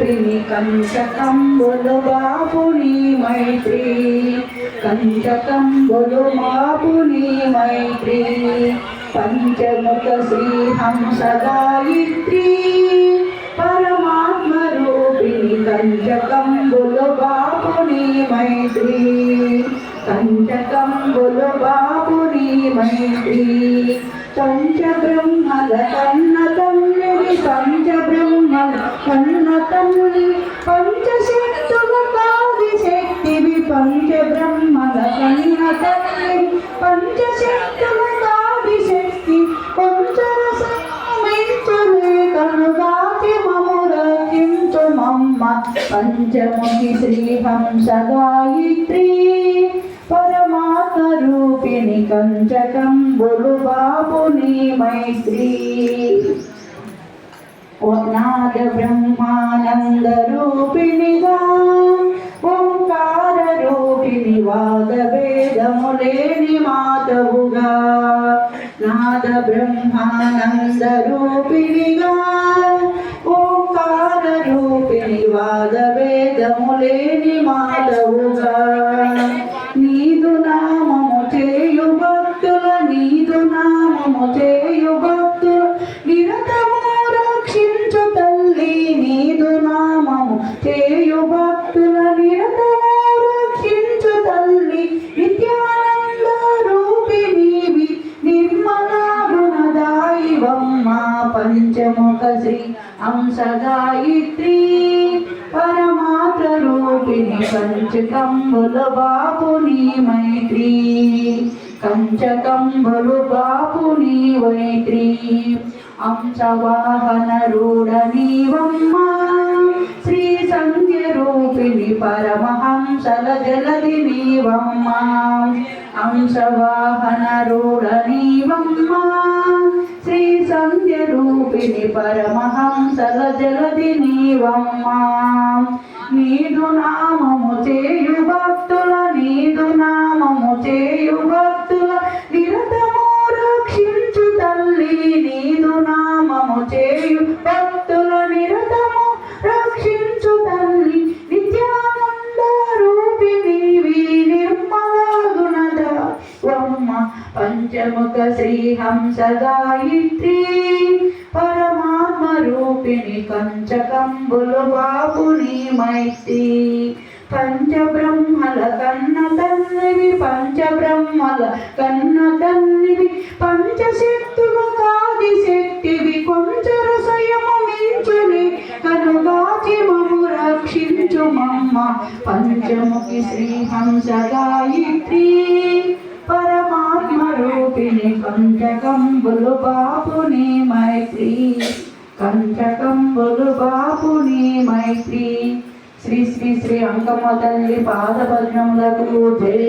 మైత్రిని కంచకంబులు బాపుని మైత్రి కంచకంబులు మాపుని మైత్రి పంచముఖ శ్రీ హంస గాయత్రి పరమాత్మ రూపిణి కంచకంబులు బాపుని మైత్రి కంచకంబులు బాపుని మైత్రి పంచబ్రహ్మల కన్న పంచముఖి శ్రీహంస గాయత్రి పరమాత్మ రూపిణి కంచకంబులు బాబుని మైత్రీ. వేదములేని మాతవుగా నాద బ్రహ్మానంద రూపిణిగా ఓంకార రూపిణి వాద వేదములేని మాతవుగా నీదు నామము చేయు భక్తుల నీదు నామము చేయు గుణదాయివమ్మ పంచముఖ శ్రీ హంస గాయత్రి పరమాత్ర రూపిణి పంచకంబుల బాపుని మైత్రి కంచకంబులు బాపుని వైత్రి అంశవాహన రూఢనీవమ్మ శ్రీ సంధ్య రూపిణి పరమహంసల జలది నీవమ్మ అంశవాహన రూఢనీవమ్మ శ్రీ రూపిణి పరమహంసల జలది నీవమ్మా. నీదు నామము చేయుబా పంచముఖ శ్రీ హంస గాయత్రి పరమాత్మ రూపిణి కంచకంబులు బాపుని మైత్రి పంచబ్రహ్మల కన్న తల్లివి పంచబ్రహ్మల కన్న తల్లివి పంచశక్తుల కాది శక్తివి కొంచెర స్వయము మించుని కనుగాచి మము రక్షించు మమ్మ పంచముఖి శ్రీ హంస గాయత్రి పరమాత్మ రూపిణి కంచకంబులు బాపుని మైత్రి. కంచకంబులు బాపుని మైత్రి. శ్రీ శ్రీ శ్రీ అంకమ్మ తల్లి పాద భజనములకు జై.